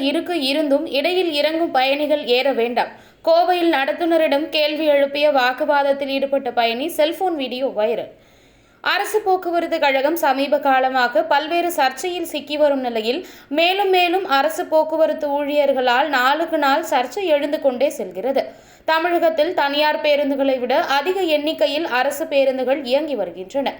இருக்க இருந்தும் இடையில் இறங்கும் பயணிகள் ஏற வேண்டாம். கோவையில் நடத்துனரிடம் கேள்வி எழுப்பிய வாக்குவாதத்தில் ஈடுபட்ட பயணி செல்போன் வீடியோ வைரல். அரசு போக்குவரத்து கழகம் சமீப காலமாக பல்வேறு சர்ச்சையில் சிக்கி வரும் நிலையில் மேலும் மேலும் அரசு போக்குவரத்து ஊழியர்களால் நாளுக்கு நாள் சர்ச்சை எழுந்து கொண்டே செல்கிறது. தமிழகத்தில் தனியார் பேருந்துகளை விட அதிக எண்ணிக்கையில் அரசு பேருந்துகள் இயங்கி வருகின்றன.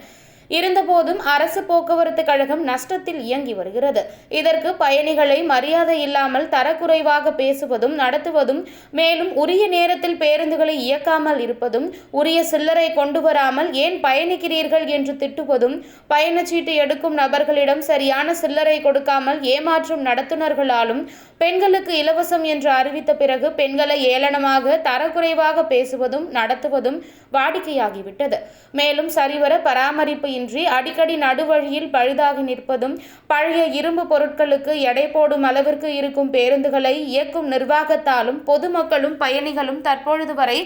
இருந்தபோதும் அரசு போக்குவரத்து கழகம் நஷ்டத்தில் இயங்கி வருகிறது. இதற்கு பயணிகளை மரியாதை இல்லாமல் தரக்குறைவாக பேசுவதும் நடத்துவதும் மேலும் உரிய நேரத்தில் பேருந்துகளை இயக்காமல் இருப்பதும் உரிய சில்லறை கொண்டு வராமல் ஏன் பயணிக்கிறீர்கள் என்று திட்டுவதும் பயணச்சீட்டு எடுக்கும் நபர்களிடம் சரியான சில்லறை கொடுக்காமல் ஏமாற்றும் நடத்துனர்களாலும் பெண்களுக்கு இலவசம் என்று அறிவித்த பிறகு பெண்களை ஏளனமாக தரக்குறைவாக பேசுவதும் நடத்துவதும் வாடிக்கையாகிவிட்டது. மேலும் சரிவர பராமரிப்பு இன்றி அடிக்கடி நடுவழியில் பழுதாகி நிற்பதும் பழைய இரும்பு பொருட்களுக்கு எடை போடும் அளவிற்கு இருக்கும் பேருந்துகளை இயக்கும் நிர்வாகத்தாலும் பொதுமக்களும் பயணிகளும் தற்பொழுது வரை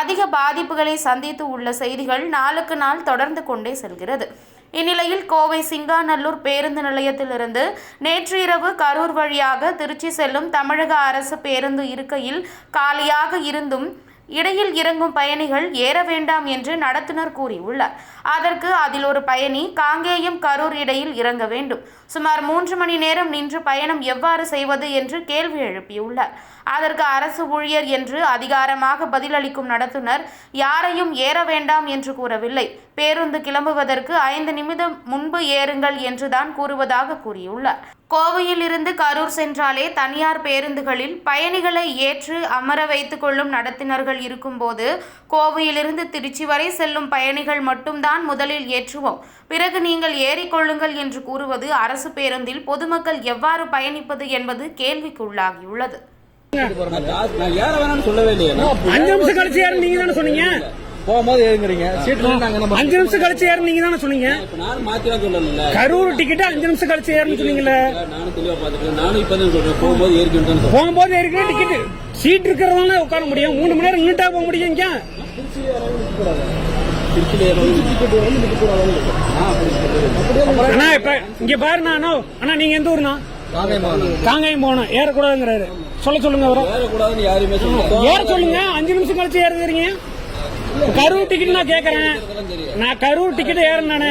அதிக பாதிப்புகளை சந்தித்து உள்ள செய்திகள் நாளுக்கு நாள் தொடர்ந்து கொண்டே செல்கிறது. இந்நிலையில் கோவை சிங்காநல்லூர் பேருந்து நிலையத்திலிருந்து நேற்று இரவு கரூர் வழியாக திருச்சி செல்லும் தமிழக அரசு பேருந்து இருக்கையில் காலியாக இருந்தும் இடையில் இறங்கும் பயணிகள் ஏற வேண்டாம் என்று நடத்துனர் கூறியுள்ளார். அதற்கு அதில் ஒரு பயணி காங்கேயம் கரூர் இடையில் இறங்க வேண்டும். சுமார் மூன்று மணி நேரம் நின்று பயணம் எவ்வாறு செய்வது என்று கேள்வி எழுப்பியுள்ளார். அதற்கு அரசு ஊழியர் என்று அதிகாரமாக பதிலளிக்கும் நடத்துனர் யாரையும் ஏற வேண்டாம் என்று கூறவில்லை. பேருந்து கிளம்புவதற்கு ஐந்து நிமிடம் முன்பு ஏறுங்கள் என்றுதான் கூறுவதாக கூறியுள்ளார். கோவையில் இருந்து கரூர் சென்றாலே தனியார் பேருந்துகளில் பயணிகளை ஏற்று அமர வைத்துக் கொள்ளும் நடத்தினர்கள் இருக்கும்போது கோவையிலிருந்து திருச்சி வரை செல்லும் பயணிகள் மட்டும்தான் முதலில் ஏற்றுவோம். பிறகு நீங்கள் ஏறிக்கொள்ளுங்கள் என்று கூறுவது அரசு பேருந்தில் பொதுமக்கள் எவ்வாறு பயணிப்பது என்பது கேள்விக்குள்ளாகியுள்ளது நான் நான் நான் போகும்போது ஏறுங்கிறீங்க. சீட்ல நாங்க அஞ்சு நிமிஷம் கழிச்சு ஏறு நீங்க தானே சொன்னீங்க? நானும் சொல்லல கரூர் டிக்கெட் அஞ்சு நிமிஷம் கழிச்சு ஏறுன்னு சொன்னீங்கல்ல? நானும் தெளிவா பாத்துட்டு நானும் இப்ப தான் சொல்றேன். போகும்போது ஏறிக்கிட்டு போகும்போது ஏறிக்கிற டிக்கெட் சீட் இருக்கிறவங்க உட்கார முடியும். மூணு மணி நேரம் நீட்டா போக முடியும் இங்க. அண்ணா இப்ப இங்க பாருண்ணா அண்ணா அண்ணா நீங்க எந்த ஊர்ண்ணா? காங்காயம் போகணும். ஏறக்கூடாதுங்கிறாரு. சொல்ல சொல்லுங்க அவரை. ஏற சொல்லுங்க. அஞ்சு நிமிஷம் கழிச்சு ஏறுறீங்க கரூர் டிக்கெட் நான் கேட்கறேன் நான் கரூர் டிக்கெட் ஏறேன் நானு.